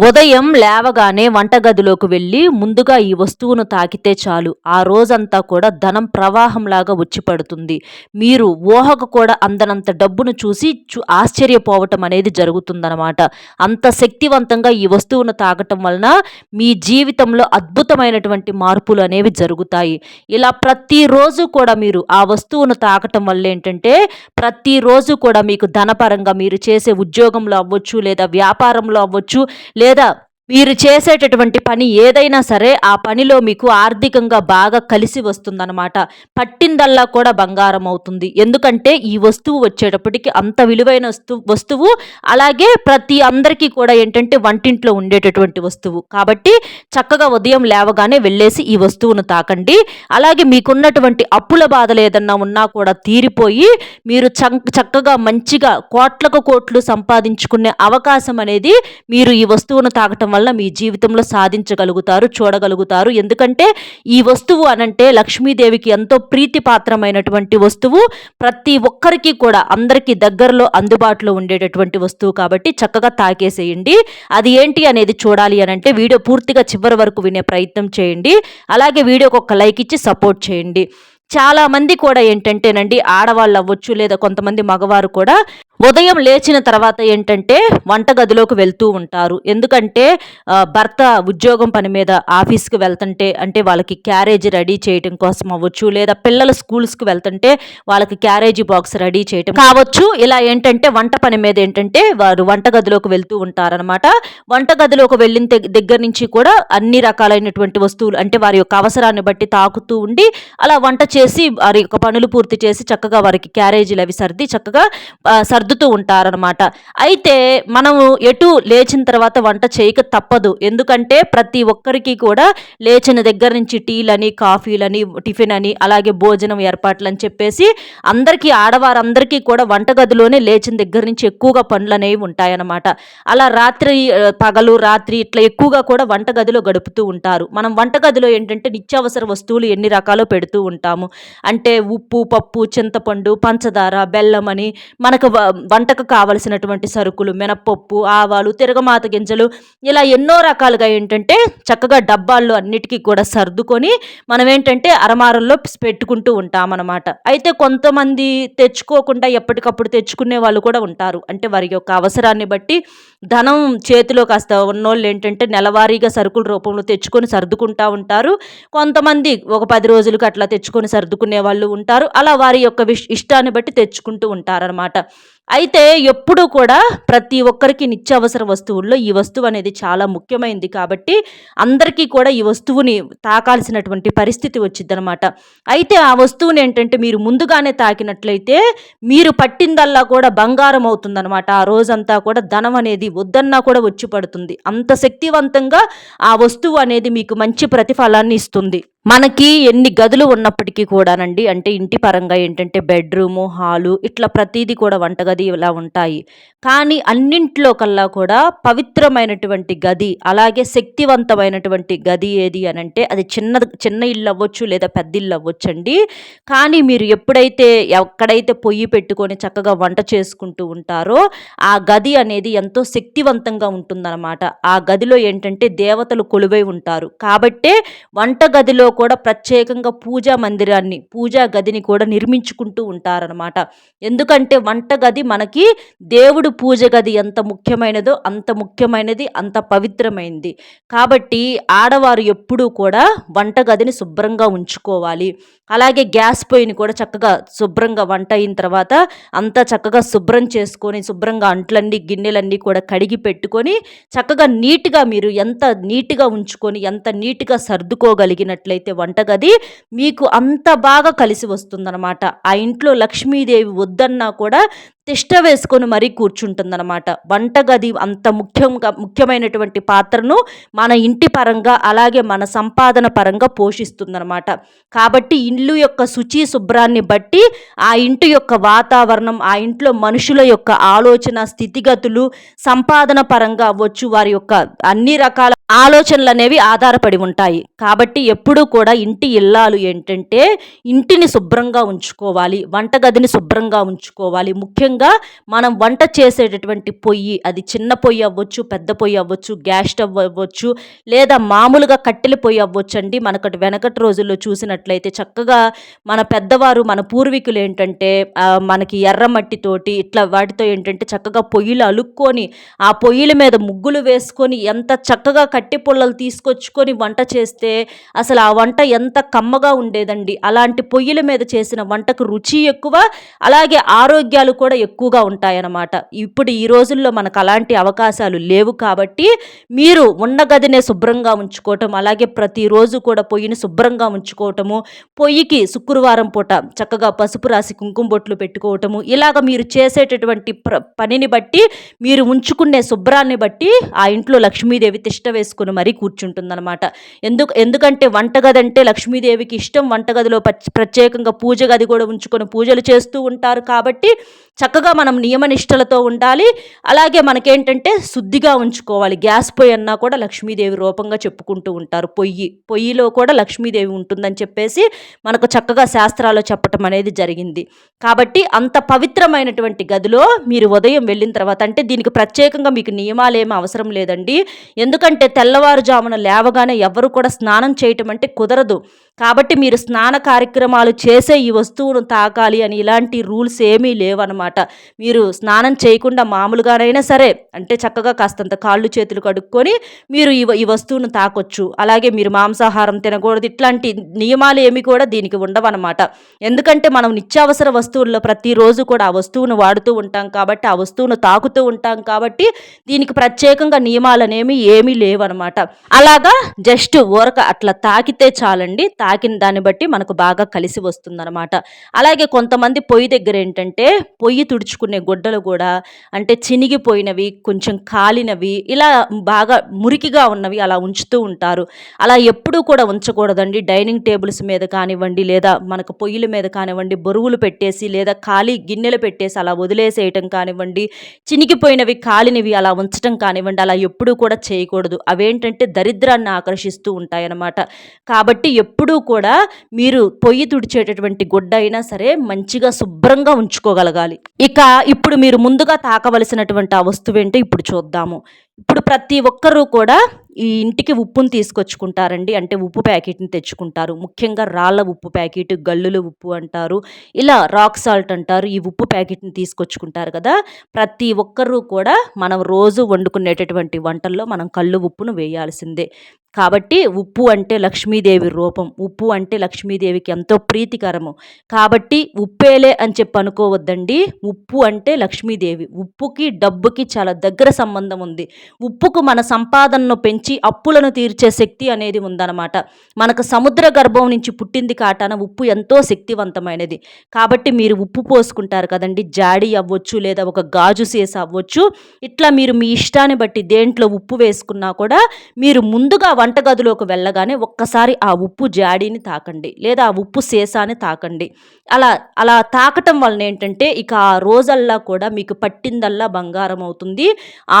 ఉదయం లేవగానే వంటగదిలోకి వెళ్ళి ముందుగా ఈ వస్తువును తాకితే చాలు. ఆ రోజంతా కూడా ధనం ప్రవాహంలాగా వచ్చి పడుతుంది మీరు ఊహకు కూడా అందనంత డబ్బును చూసి ఆశ్చర్యపోవటం అనేది జరుగుతుందన్నమాట. అంత శక్తివంతంగా ఈ వస్తువును తాగటం వలన మీ జీవితంలో అద్భుతమైనటువంటి మార్పులు అనేవి జరుగుతాయి. ఇలా ప్రతిరోజు కూడా మీరు ఆ వస్తువును తాకటం వల్ల ఏంటంటే ప్రతిరోజు కూడా మీకు ధనపరంగా మీరు చేసే ఉద్యోగంలో అవ్వచ్చు లేదా వ్యాపారంలో అవ్వచ్చు లేదా get up మీరు చేసేటటువంటి పని ఏదైనా సరే ఆ పనిలో మీకు ఆర్థికంగా బాగా కలిసి వస్తుందన్నమాట. పట్టిందల్లా కూడా బంగారం అవుతుంది. ఎందుకంటే ఈ వస్తువు వచ్చేటప్పటికి అంత విలువైన వస్తు వస్తువు అలాగే ప్రతి అందరికీ కూడా ఏంటంటే వంటింట్లో ఉండేటటువంటి వస్తువు. కాబట్టి చక్కగా ఉదయం లేవగానే వెళ్ళేసి ఈ వస్తువును తాకండి. అలాగే మీకున్నటువంటి అప్పుల బాధలు ఏదన్నా ఉన్నా కూడా తీరిపోయి మీరు చక్కగా మంచిగా కోట్లకు కోట్లు సంపాదించుకునే అవకాశం అనేది మీరు ఈ వస్తువును తాకటం వల్ల మీ జీవితంలో సాధించగలుగుతారు చూడగలుగుతారు. ఎందుకంటే ఈ వస్తువు అనంటే లక్ష్మీదేవికి ఎంతో ప్రీతిపాత్రమైనటువంటి వస్తువు. ప్రతి ఒక్కరికి కూడా అందరికీ దగ్గరలో అందుబాటులో ఉండేటటువంటి వస్తువు కాబట్టి చక్కగా తాకేసేయండి. అది ఏంటి అనేది చూడాలి అనంటే వీడియో పూర్తిగా చివరి వరకు వినే ప్రయత్నం చేయండి. అలాగే వీడియోకి ఒక లైక్ ఇచ్చి సపోర్ట్ చేయండి. చాలామంది కూడా ఏంటంటేనండి ఆడవాళ్ళు అవ్వచ్చు లేదా కొంతమంది మగవారు కూడా ఉదయం లేచిన తర్వాత ఏంటంటే వంటగదిలోకి వెళ్తూ ఉంటారు. ఎందుకంటే భర్త ఉద్యోగం పని మీద ఆఫీస్కి వెళ్తుంటే అంటే వాళ్ళకి క్యారేజ్ రెడీ చేయటం కోసం అవ్వచ్చు లేదా పిల్లల స్కూల్స్కి వెళ్తుంటే వాళ్ళకి క్యారేజీ బాక్స్ రెడీ చేయటం కావచ్చు. ఇలా ఏంటంటే వంట పని మీద ఏంటంటే వారు వంటగదిలోకి వెళ్తూ ఉంటారనమాట వంటగదిలోకి వెళ్ళిన దగ్గర నుంచి కూడా అన్ని రకాలైనటువంటి వస్తువులు అంటే వారి యొక్క అవసరాన్ని బట్టి తాకుతూ ఉండి అలా వంట చేసి వారి యొక్క పనులు పూర్తి చేసి చక్కగా వారికి క్యారేజీలు అవి సర్ది చక్కగా సర్దుతూ ఉంటారనమాట అయితే మనము ఎటు లేచిన తర్వాత వంట చేయక తప్పదు. ఎందుకంటే ప్రతి ఒక్కరికి కూడా లేచిన దగ్గర నుంచి టీలని కాఫీలని టిఫిన్ అని అలాగే భోజనం ఏర్పాట్లు అని చెప్పేసి అందరికీ ఆడవారందరికీ కూడా వంటగదిలోనే లేచిన దగ్గర నుంచి ఎక్కువగా పనులు అనేవి ఉంటాయన్నమాట. అలా రాత్రి పగలు రాత్రి ఇట్లా ఎక్కువగా కూడా వంటగదిలో గడుపుతూ ఉంటారు. మనం వంటగదిలో ఏంటంటే నిత్యావసర వస్తువులు ఎన్ని రకాలో పెడుతూ ఉంటాము. అంటే ఉప్పు పప్పు చింతపండు పంచదార బెల్లం అని మనకు వంటకు కావలసినటువంటి సరుకులు మినపప్పు ఆవాలు తిరగమాత గింజలు ఇలా ఎన్నో రకాలుగా ఏంటంటే చక్కగా డబ్బాల్లో అన్నిటికీ కూడా సర్దుకొని మనం ఏంటంటే అరమారంలో పెట్టుకుంటూ ఉంటామన్నమాట. అయితే కొంతమంది తెచ్చుకోకుండా ఎప్పటికప్పుడు తెచ్చుకునే వాళ్ళు కూడా ఉంటారు. అంటే వారి యొక్క అవసరాన్ని బట్టి ధనం చేతిలో కాస్త ఉన్నోళ్ళు ఏంటంటే నెలవారీగా సరుకుల రూపంలో తెచ్చుకొని సర్దుకుంటా ఉంటారు. కొంతమంది ఒక పది రోజులకు అట్లా తెచ్చుకొని సర్దుకునే వాళ్ళు ఉంటారు. అలా వారి యొక్క ఇష్టాన్ని బట్టి తెచ్చుకుంటూ ఉంటారనమాట అయితే ఎప్పుడూ కూడా ప్రతి ఒక్కరికి నిత్యావసర వస్తువుల్లో ఈ వస్తువు అనేది చాలా ముఖ్యమైనది కాబట్టి అందరికీ కూడా ఈ వస్తువుని తాకాల్సినటువంటి పరిస్థితి వచ్చిందనమాట అయితే ఆ వస్తువుని ఏంటంటే మీరు ముందుగానే తాకినట్లయితే మీరు పట్టిందల్లా కూడా బంగారం అవుతుందనమాట ఆ రోజంతా కూడా ధనం అనేది వద్దన్నా కూడా వచ్చి పడుతుంది. అంత శక్తివంతంగా ఆ వస్తువు అనేది మీకు మంచి ప్రతిఫలాన్ని ఇస్తుంది. మనకి ఎన్ని గదులు ఉన్నప్పటికీ కూడానండి అంటే ఇంటి పరంగా ఏంటంటే బెడ్రూము హాలు ఇట్లా ప్రతిదీ కూడా వంటగది ఇలా ఉంటాయి. కానీ అన్నింట్లో కల్లా కూడా పవిత్రమైనటువంటి గది అలాగే శక్తివంతమైనటువంటి గది ఏది అని అంటే అది చిన్న చిన్న ఇల్లు అవ్వచ్చు లేదా పెద్ద ఇల్లు అవ్వచ్చు అండి కానీ మీరు ఎప్పుడైతే ఎక్కడైతే పొయ్యి పెట్టుకొని చక్కగా వంట చేసుకుంటూ ఉంటారో ఆ గది అనేది ఎంతో శక్తివంతంగా ఉంటుందన్నమాట. ఆ గదిలో ఏంటంటే దేవతలు కొలువై ఉంటారు. కాబట్టే వంటగదిలో కూడా ప్రత్యేకంగా పూజా మందిరాన్ని పూజా గదిని కూడా నిర్మించుకుంటూ ఉంటారనమాట ఎందుకంటే వంట గది మనకి దేవుడు పూజ గది ఎంత ముఖ్యమైనదో అంత ముఖ్యమైనది అంత పవిత్రమైనది కాబట్టి ఆడవారు ఎప్పుడూ కూడా వంట గదిని శుభ్రంగా ఉంచుకోవాలి. అలాగే గ్యాస్ పొయ్యిని కూడా చక్కగా శుభ్రంగా వంట అయిన తర్వాత అంతా చక్కగా శుభ్రం చేసుకొని శుభ్రంగా అంట్లన్నీ గిన్నెలన్నీ కూడా కడిగి పెట్టుకొని చక్కగా నీట్గా మీరు ఎంత నీట్గా ఉంచుకొని ఎంత నీట్గా సర్దుకోగలిగినట్లయితే ఏదైతే వంటగది మీకు అంత బాగా కలిసి వస్తుందన్నమాట. ఆ ఇంట్లో లక్ష్మీదేవి వద్దన్నా కూడా తిష్ట వేసుకొని మరీ కూర్చుంటుందన్నమాట. వంటగది అంత ముఖ్యంగా ముఖ్యమైనటువంటి పాత్రను మన ఇంటి పరంగా అలాగే మన సంపాదన పరంగా పోషిస్తుందన్నమాట. కాబట్టి ఇల్లు యొక్క శుచి శుభ్రాన్ని బట్టి ఆ ఇంటి యొక్క వాతావరణం ఆ ఇంట్లో మనుషుల యొక్క ఆలోచన స్థితిగతులు సంపాదన పరంగా అవ్వచ్చు వారి యొక్క అన్ని రకాల ఆలోచనలు అనేవి ఆధారపడి ఉంటాయి. కాబట్టి ఎప్పుడూ కూడా ఇంటి ఇల్లాలు ఏంటంటే ఇంటిని శుభ్రంగా ఉంచుకోవాలి వంటగదిని శుభ్రంగా ఉంచుకోవాలి ముఖ్యంగా ముఖ్యంగా మనం వంట చేసేటటువంటి పొయ్యి అది చిన్న పొయ్యి అవ్వచ్చు పెద్ద పొయ్యి అవ్వచ్చు గ్యాస్ స్టవ్ అవ్వచ్చు లేదా మామూలుగా కట్టెల పొయ్యి అవ్వచ్చు అండి మనకటి వెనకటి రోజుల్లో చూసినట్లయితే చక్కగా మన పెద్దవారు మన పూర్వీకులు ఏంటంటే మనకి ఎర్రమట్టితోటి ఇట్లా వాటితో ఏంటంటే చక్కగా పొయ్యిలు అలుక్కొని ఆ పొయ్యిల మీద ముగ్గులు వేసుకొని ఎంత చక్కగా కట్టె పుల్లలు తీసుకొచ్చుకొని వంట చేస్తే అసలు ఆ వంట ఎంత కమ్మగా ఉండేదండి. అలాంటి పొయ్యిల మీద చేసిన వంటకు రుచి ఎక్కువ అలాగే ఆరోగ్యాలు కూడా ఎక్కువగా ఉంటాయన్నమాట. ఇప్పుడు ఈ రోజుల్లో మనకు అలాంటి అవకాశాలు లేవు కాబట్టి మీరు ఉన్న గదినే శుభ్రంగా ఉంచుకోవటం అలాగే ప్రతిరోజు కూడా పొయ్యిని శుభ్రంగా ఉంచుకోవటము పొయ్యికి శుక్రవారం పూట చక్కగా పసుపు రాసి కుంకుమ బొట్లు పెట్టుకోవటము ఇలాగ మీరు చేసేటటువంటి ప్ర పనిని బట్టి మీరు ఉంచుకునే శుభ్రాన్ని బట్టి ఆ ఇంట్లో లక్ష్మీదేవి తిష్ట వేసుకుని మరీ కూర్చుంటుందన్నమాట. ఎందుకు ఎందుకంటే వంటగది అంటే లక్ష్మీదేవికి ఇష్టం వంటగదిలో ప్రత్యేకంగా పూజ గది కూడా ఉంచుకొని పూజలు చేస్తూ ఉంటారు కాబట్టి చక్కగా మనం నియమనిష్టలతో ఉండాలి. అలాగే మనకేంటంటే శుద్ధిగా ఉంచుకోవాలి. గ్యాస్ పొయ్యి అన్నా కూడా లక్ష్మీదేవి రూపంగా చెప్పుకుంటూ ఉంటారు. పొయ్యి పొయ్యిలో కూడా లక్ష్మీదేవి ఉంటుందని చెప్పేసి మనకు చక్కగా శాస్త్రాలు చెప్పటం అనేది జరిగింది. కాబట్టి అంత పవిత్రమైనటువంటి గదిలో మీరు ఉదయం వెళ్ళిన తర్వాత అంటే దీనికి ప్రత్యేకంగా మీకు నియమాలు ఏమి అవసరం లేదండి. ఎందుకంటే తెల్లవారుజామున లేవగానే ఎవరు కూడా స్నానం చేయటం అంటే కుదరదు. కాబట్టి మీరు స్నాన కార్యక్రమాలు చేసే ఈ వస్తువును తాకాలి అని ఇలాంటి రూల్స్ ఏమీ లేవన్నమాట. మీరు స్నానం చేయకుండా మామూలుగానైనా సరే అంటే చక్కగా కాస్తంత కాళ్ళు చేతులు కడుక్కొని మీరు ఈ ఈ వస్తువును తాకొచ్చు అలాగే మీరు మాంసాహారం తినకూడదు. ఇట్లాంటి నియమాలు ఏమి కూడా దీనికి ఉండవన్నమాట. ఎందుకంటే మనం నిత్యావసర వస్తువుల్లో ప్రతిరోజు కూడా ఆ వస్తువును వాడుతూ ఉంటాం కాబట్టి ఆ వస్తువును తాకుతూ ఉంటాం కాబట్టి దీనికి ప్రత్యేకంగా నియమాలు అనేవి ఏమీ లేవన్నమాట. అలాగా జస్ట్ ఊరక అట్లా తాకితే చాలండి. తాకిన దాన్ని బట్టి మనకు బాగా కలిసి వస్తుందన్నమాట. అలాగే కొంతమంది పొయ్యి దగ్గర ఏంటంటే పొయ్యి తుడుచుకునే గుడ్డలు కూడా అంటే చినిగిపోయినవి కొంచెం కాలినవి ఇలా బాగా మురికిగా ఉన్నవి అలా ఉంచుతూ ఉంటారు. అలా ఎప్పుడూ కూడా ఉంచకూడదండి. డైనింగ్ టేబుల్స్ మీద కానివ్వండి లేదా మనకు పొయ్యిల మీద కానివ్వండి బరువులు పెట్టేసి లేదా ఖాళీ గిన్నెలు పెట్టేసి అలా వదిలేసేయటం కానివ్వండి చినిగిపోయినవి కాలినవి అలా ఉంచటం కానివ్వండి అలా ఎప్పుడూ కూడా చేయకూడదు. అవేంటంటే దరిద్రాన్ని ఆకర్షిస్తూ ఉంటాయన్నమాట. కాబట్టి ఎప్పుడూ కూడా మీరు పొయ్యి తుడిచేటటువంటి గుడ్డ అయినా సరే మంచిగా శుభ్రంగా ఉంచుకోగలగాలి. ఇక ఇప్పుడు మీరు ముందుగా తాకవలసినటువంటి ఆ వస్తువు ఏంటో ఇప్పుడు చూద్దాము. ఇప్పుడు ప్రతి ఒక్కరూ కూడా ఈ ఇంటికి ఉప్పును తీసుకొచ్చుకుంటారండి. అంటే ఉప్పు ప్యాకెట్ని తెచ్చుకుంటారు. ముఖ్యంగా రాళ్ళ ఉప్పు ప్యాకెట్ గల్లుల ఉప్పు అంటారు. ఇలా రాక్ సాల్ట్ అంటారు. ఈ ఉప్పు ప్యాకెట్ని తీసుకొచ్చుకుంటారు కదా! ప్రతి ఒక్కరూ కూడా మనం రోజు వండుకునేటటువంటి వంటల్లో మనం కళ్ళు ఉప్పును వేయాల్సిందే. కాబట్టి ఉప్పు అంటే లక్ష్మీదేవి రూపం. ఉప్పు అంటే లక్ష్మీదేవికి ఎంతో ప్రీతికరము. కాబట్టి ఉప్పేలే అని చెప్పి అనుకోవద్దండి. ఉప్పు అంటే లక్ష్మీదేవి. ఉప్పుకి డబ్బుకి చాలా దగ్గర సంబంధం ఉంది. ఉప్పుకు మన సంపాదనను పెంచి అప్పులను తీర్చే శక్తి అనేది ఉందన్నమాట. మనకు సముద్ర గర్భం నుంచి పుట్టింది కాటాన ఉప్పు ఎంతో శక్తివంతమైనది. కాబట్టి మీరు ఉప్పు పోసుకుంటారు కదండి. జాడి అవ్వచ్చు లేదా ఒక గాజు సీస అవ్వచ్చు. ఇట్లా మీరు మీ ఇష్టాన్ని బట్టి దేంట్లో ఉప్పు వేసుకున్నా కూడా మీరు ముందుగా వంటగదిలోకి వెళ్ళగానే ఒక్కసారి ఆ ఉప్పు జాడీని తాకండి లేదా ఆ ఉప్పు సీసాని తాకండి. అలా అలా తాకటం వలన ఏంటంటే ఇక ఆ రోజల్లా కూడా మీకు పట్టిందల్లా బంగారం అవుతుంది.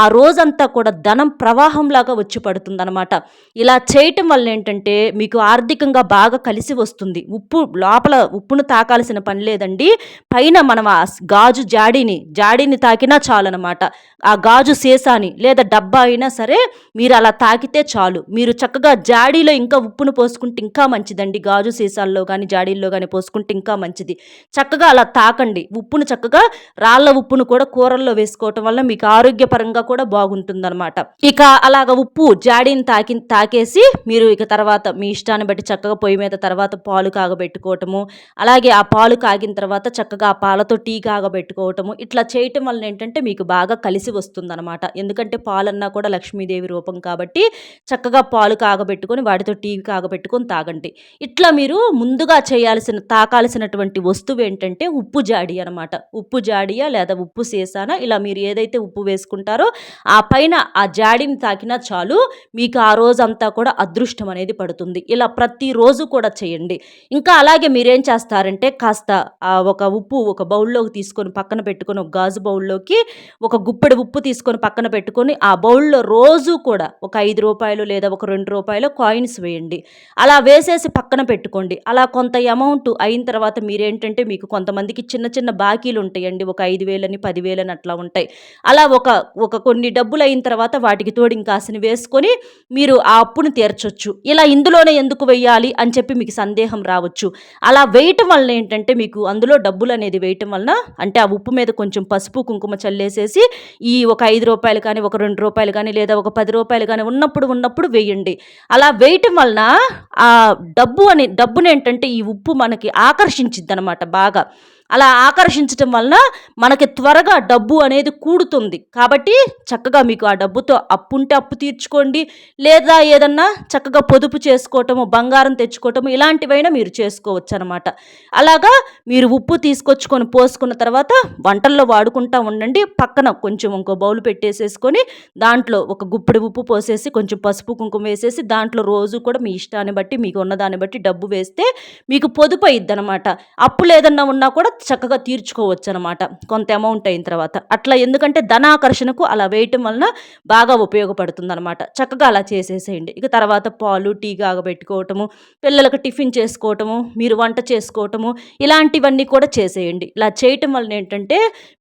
ఆ రోజంతా కూడా ధనం ప్రవాహంలాగా వచ్చి పడుతుంది అనమాట ఇలా చేయటం వల్ల ఏంటంటే మీకు ఆర్థికంగా బాగా కలిసి వస్తుంది. ఉప్పు లోపల ఉప్పును తాకాల్సిన పని లేదండి. పైన మనం ఆ గాజు జాడీని జాడీని తాకినా చాలన్నమాట. ఆ గాజు సీసాని లేదా డబ్బా అయినా సరే మీరు అలా తాకితే చాలు. మీరు చక్కగా జాడీలో ఇంకా ఉప్పును పోసుకుంటే ఇంకా మంచిదండి. గాజు సీసాల్లో కానీ జాడీల్లో కానీ పోసుకుంటే ఇంకా మంచిది. చక్కగా అలా తాకండి. ఉప్పును చక్కగా రాళ్ళ ఉప్పును కూడా కూరల్లో వేసుకోవటం వల్ల మీకు ఆరోగ్యపరంగా కూడా బాగుంటుందన్నమాట. ఇక అలాగ ఉప్పు జాడీని తాకి తాకేసి మీరు ఇక తర్వాత మీ ఇష్టాన్ని బట్టి చక్కగా పొయ్యి మీద తర్వాత పాలు కాగబెట్టుకోవటము అలాగే ఆ పాలు కాగిన తర్వాత చక్కగా ఆ పాలతో టీ కాగబెట్టుకోవటము ఇట్లా చేయటం వల్ల ఏంటంటే మీకు బాగా కలిసి వస్తుందన్నమాట. ఎందుకంటే పాలన్నా కూడా లక్ష్మీదేవి రూపం కాబట్టి చక్కగా పాలు కాగబెట్టుకొని వాటితో టీ కాగబెట్టుకొని తాగండి. ఇట్లా మీరు ముందుగా చేయాల్సిన తాకాల్సినటువంటి వస్తువు ఏంటంటే ఉప్పు జాడి అనమాట ఉప్పు జాడియా లేదా ఉప్పు సీసానా? ఇలా మీరు ఏదైతే ఉప్పు వేసుకుంటారో ఆ పైన ఆ జాడిని తాకినా చాలు మీకు ఆ రోజంతా కూడా అదృష్టం అనేది పడుతుంది. ఇలా ప్రతిరోజు కూడా చేయండి. ఇంకా అలాగే మీరేం చేస్తారంటే కాస్త ఒక ఉప్పు ఒక బౌల్లోకి తీసుకొని పక్కన పెట్టుకొని ఒక గాజు బౌల్లోకి ఒక గుప్పెడు ఉప్పు తీసుకొని పక్కన పెట్టుకొని ఆ బౌల్లో రోజు కూడా ఒక ఐదు రూపాయలు లేదా ఒక రెండు రూపాయలు కాయిన్స్ వేయండి. అలా వేసేసి పక్కన పెట్టుకోండి. అలా కొంత అమౌంట్ అయిన తర్వాత మీరేంటంటే మీకు కొంతమందికి చిన్న చిన్న బాకీలు ఉంటాయండి. ఒక ఐదు వేలని పదివేలని అట్లా ఉంటాయి. అలా ఒక ఒక కొన్ని డబ్బులు అయిన తర్వాత వాటికి తోడు ఇంకాసిని వేసుకొని మీరు ఆ అప్పును తీర్చొచ్చు. ఇలా ఇందులోనే ఎందుకు వెయ్యాలి అని చెప్పి మీకు సందేహం రావచ్చు. అలా వేయటం వలన ఏంటంటే మీకు అందులో డబ్బులు అనేది వేయటం వలన అంటే ఆ ఉప్పు మీద కొంచెం పసుపు కుంకుమ చల్లేసేసి ఈ ఒక ఐదు రూపాయలు కానీ ఒక రెండు రూపాయలు కానీ లేదా ఒక పది రూపాయలు కానీ ఉన్నప్పుడు ఉన్నప్పుడు వేయండి. అలా వేయటం వలన ఆ డబ్బు అని డబ్బుని ఏంటంటే ఈ ఉప్పు మనకి ఆకర్షించిద్ది అనమాట బాగా. అలా ఆకర్షించటం వలన మనకి త్వరగా డబ్బు అనేది కూడుతుంది. కాబట్టి చక్కగా మీకు ఆ డబ్బుతో అప్పు ఉంటే అప్పు తీర్చుకోండి. లేదా ఏదన్నా చక్కగా పొదుపు చేసుకోవటము బంగారం తెచ్చుకోవటము ఇలాంటివైనా మీరు చేసుకోవచ్చు అనమాట అలాగా మీరు ఉప్పు తీసుకొచ్చుకొని పోసుకున్న తర్వాత వంటల్లో వాడుకుంటా ఉండండి. పక్కన కొంచెం ఇంకో బౌల్ పెట్టేసేసుకొని దాంట్లో ఒక గుప్పిడి ఉప్పు పోసేసి కొంచెం పసుపు కుంకుమ వేసేసి దాంట్లో రోజు కూడా మీ ఇష్టాన్ని బట్టి మీకు ఉన్నదాన్ని బట్టి డబ్బు వేస్తే మీకు పొదుపు అయ్యిద్ది అనమాట అప్పులు ఏదన్నా ఉన్నా కూడా చక్కగా తీర్చుకోవచ్చు అనమాట కొంత అమౌంట్ అయిన తర్వాత. అట్లా ఎందుకంటే ధనాకర్షణకు అలా వేయటం వలన బాగా ఉపయోగపడుతుంది అనమాట చక్కగా అలా చేసేసేయండి. ఇక తర్వాత పాలు టీ కాగబెట్టుకోవటము పిల్లలకు టిఫిన్ చేసుకోవటము మీరు వంట చేసుకోవటము ఇలాంటివన్నీ కూడా చేసేయండి. ఇలా చేయటం వలన ఏంటంటే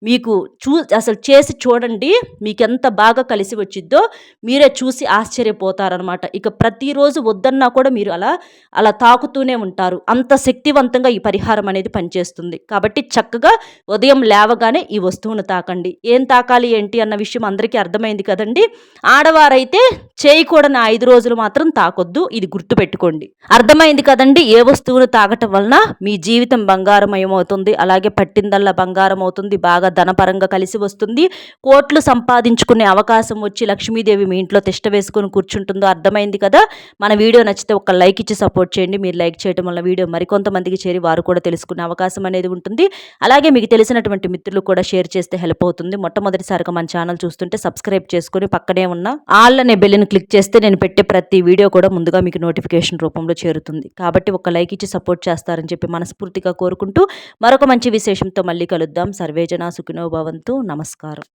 మీకు చూ అసలు చేసి చూడండి మీకు ఎంత బాగా కలిసి వచ్చిద్దో మీరే చూసి ఆశ్చర్యపోతారనమాట ఇక ప్రతిరోజు వద్దన్నా కూడా మీరు అలా అలా తాకుతూనే ఉంటారు. అంత శక్తివంతంగా ఈ పరిహారం అనేది పనిచేస్తుంది. కాబట్టి కాబట్టి చక్కగా ఉదయం లేవగానే ఈ వస్తువును తాకండి. ఏం తాకాలి ఏంటి అన్న విషయం అందరికీ అర్థమైంది కదండి? ఆడవారైతే చేయకూడని ఐదు రోజులు మాత్రం తాకొద్దు ఇది గుర్తుపెట్టుకోండి. అర్థమైంది కదండి? ఏ వస్తువును తాగటం వలన మీ జీవితం బంగారమయం అవుతుంది అలాగే పట్టిందల్లా బంగారం అవుతుంది బాగా ధనపరంగా కలిసి వస్తుంది. కోట్లు సంపాదించుకునే అవకాశం వచ్చి లక్ష్మీదేవి మీ ఇంట్లో తిష్ట వేసుకొని కూర్చుంటుందో అర్థమైంది కదా? మన వీడియో నచ్చితే ఒక లైక్ ఇచ్చి సపోర్ట్ చేయండి. మీరు లైక్ చేయడం వల్ల వీడియో మరికొంతమందికి చేరి వారు కూడా తెలుసుకునే అవకాశం అనేది ఉంటుంది. అలాగే మీకు తెలిసినటువంటి మిత్రులు కూడా షేర్ చేస్తే హెల్ప్ అవుతుంది. మొట్టమొదటిసారిగా మన ఛానల్ చూస్తుంటే సబ్స్క్రైబ్ చేసుకుని పక్కనే ఉన్న ఆల్ అనే బెల్ని క్లిక్ చేస్తే నేను పెట్టే ప్రతి వీడియో కూడా ముందుగా మీకు నోటిఫికేషన్ రూపంలో చేరుతుంది. కాబట్టి ఒక లైక్ ఇచ్చి సపోర్ట్ చేస్తారని చెప్పి మనస్ఫూర్తిగా కోరుకుంటూ మరొక మంచి విశేషంతో మళ్ళీ కలుద్దాం. సర్వేజన సుఖినో భవంతు. నమస్కారం.